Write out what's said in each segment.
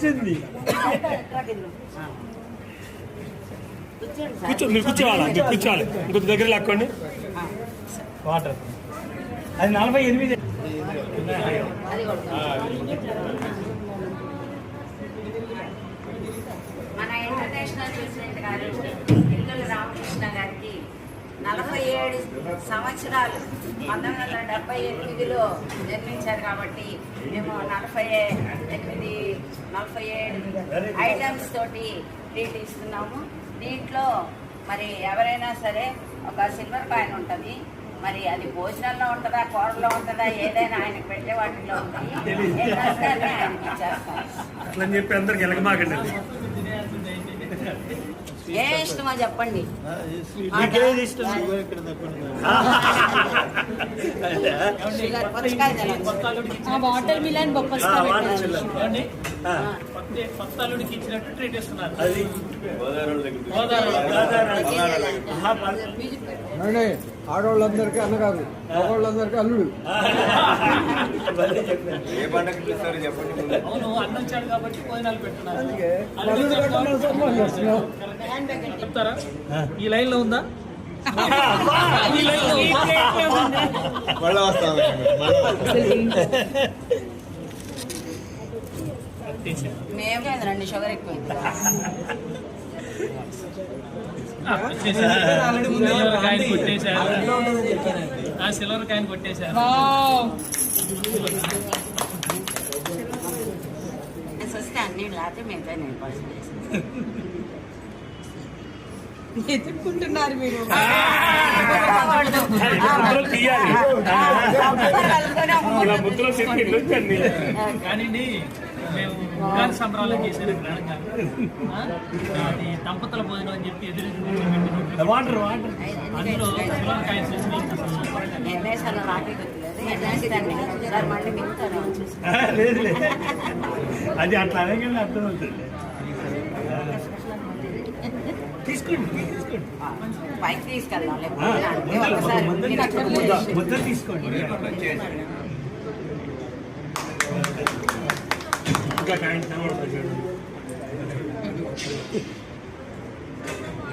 వచ్చింది కూర్చో మీరు కూర్చోవాలా? మీరు కూర్చోవాలి. ఇంకొక దగ్గర లాక్కోండి. వాటర్. అది నలభై ఎనిమిది. మన ఇంటర్నేషనల్ ప్రెసిడెంట్ గారు రామకృష్ణ నలభై ఏడు సంవత్సరాలు పంతొమ్మిది వందల డెబ్బై ఎనిమిదిలో జన్మించారు కాబట్టి మేము నలభై ఎనిమిది నలభై ఏడు ఐటమ్స్ తోటి ట్రీట్ ఇస్తున్నాము. దీంట్లో మరి ఎవరైనా సరే ఒక సిల్వర్ కాయిన్ ఉంటుంది. మరి అది భోజనంలో ఉంటుందా కూరలో ఉంటుందా ఏదైనా ఆయనకు పెట్టే వాటిలో ఉంటుంది అట్లని చెప్పి అందరికి ఎలగమాకండి ఏ ఇష్టమో చెప్పండి. వాటర్ మిలన్ బొప్పస్ ఆ, వాటర్ చిల్లర. ఏమండి? ఆ, కొత్త కొత్త అల్లుడికి ఇచ్చినట్టు ట్రీట్ ఇస్తున్నారు అది గోదావరి ఆహా, పర్- మ్యూజిక్ పెట్టు. అంటే ఆడవాళ్ళందరికీ అన్నగారు మగవాళ్ళందరికీ అల్లుడు. ఏ చెప్పండి ముందు. అవును అన్నం వచ్చాడు కాబట్టి భోజనాలు పెట్టున్నారు. అందుకే చెప్తారా ఈ లైన్లో ఉందా ఈ లైన్లో? మళ్ళా వస్తాం. మేము షుగర్. సిల్వర్ కాయిన్ కొట్టేశారు. ఆ సిల్వర్ కాయిన్ కొట్టేశారు. నేను వస్తే అన్ని లేకపోతే మిగతా నేను పర్సన్ ఎదుర్కొంటున్నారు మీరు. కానీ మేము ఉగాది సంబరాలు చేశారు గ్రహణంగా. ఆ? అది దంపతుల భోజనం అని చెప్పి ఎదురు వాటర్ వాటర్. అందులో సిల్వర్ కాయిన్స్ వచ్చినాయి అసలు తీసుకోండి తీసుకోండి పైకి తీసుకెళ్దాం లేకపోతే తీసుకోండి. చూడండి.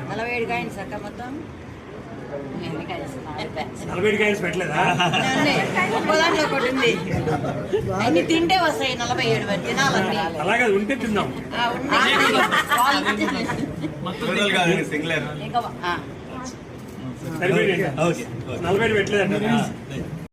నలభై ఏడు కాయండి సక్క మొత్తం. ఎన్ని కాయలు నలభై పెట్టలేదా. దాంట్లో ఒకటి ఉంది. అన్ని తింటే వస్తాయి నలభై ఏడు మరి తినాలండి. అలాగే ఉంటే తిందాం. సింగులర్ ఇంకా ఆ. సరిపోయింది. నలభై ఏడు పెట్టలేదండి.